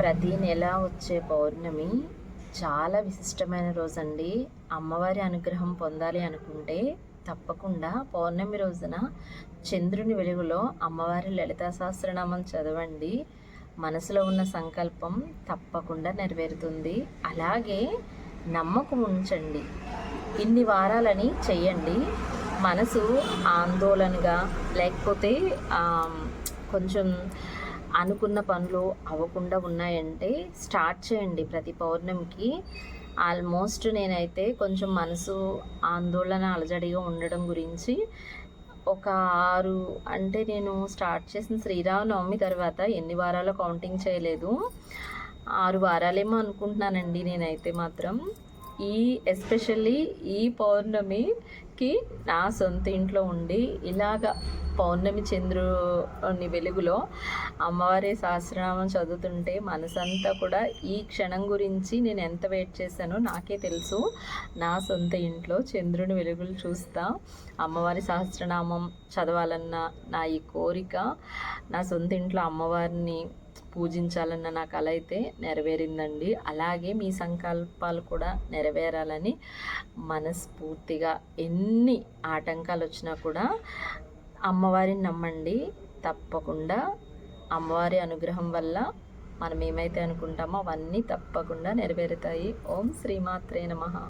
ప్రతి నెల వచ్చే పౌర్ణమి చాలా విశిష్టమైన రోజండి. అమ్మవారి అనుగ్రహం పొందాలి అనుకుంటే తప్పకుండా పౌర్ణమి రోజున చంద్రుని వెలుగులో అమ్మవారి లలితా సహస్రనామం చదవండి. మనసులో ఉన్న సంకల్పం తప్పకుండా నెరవేరుతుంది. అలాగే నమ్మకం ఉంచండి. ఇన్ని వారాలని చెయ్యండి. మనసు ఆందోళనగా లేకపోతే కొంచెం అనుకున్న పనులు అవ్వకుండా ఉన్నాయంటే స్టార్ట్ చేయండి ప్రతి పౌర్ణమికి. ఆల్మోస్ట్ నేనైతే కొంచెం మనసు ఆందోళన అలజడిగా ఉండడం గురించి ఒక ఆరు అంటే నేను స్టార్ట్ చేసిన శ్రీరామనవమి తర్వాత ఎన్ని వారాలు కౌంటింగ్ చేయలేదు. ఆరు వారాలేమో అనుకుంటున్నానండి నేనైతే మాత్రం. ఈ ఎస్పెషల్లీ ఈ పౌర్ణమి కి నా సొంత ఇంట్లో ఉండి ఇలాగ పౌర్ణమి చంద్రుని వెలుగులో అమ్మవారి సహస్రనామం చదువుతుంటే మనసంతా కూడా ఈ క్షణం గురించి నేను ఎంత వెయిట్ చేశానో నాకే తెలుసు. నా సొంత ఇంట్లో చంద్రుని వెలుగులు చూస్తా అమ్మవారి సహస్రనామం చదవాలన్న నా ఈ కోరిక నా సొంత ఇంట్లో అమ్మవారిని పూజించాలన్న నా కల అయితే నెరవేరిందండి. అలాగే మీ సంకల్పాలు కూడా నెరవేరాలని మనస్ఫూర్తిగా ఎన్ని ఆటంకాలు వచ్చినా కూడా అమ్మవారిని నమ్మండి. తప్పకుండా అమ్మవారి అనుగ్రహం వల్ల మనం ఏమైతే అనుకుంటామో అవన్నీ తప్పకుండా నెరవేరుతాయి. ఓం శ్రీమాత్రే నమ.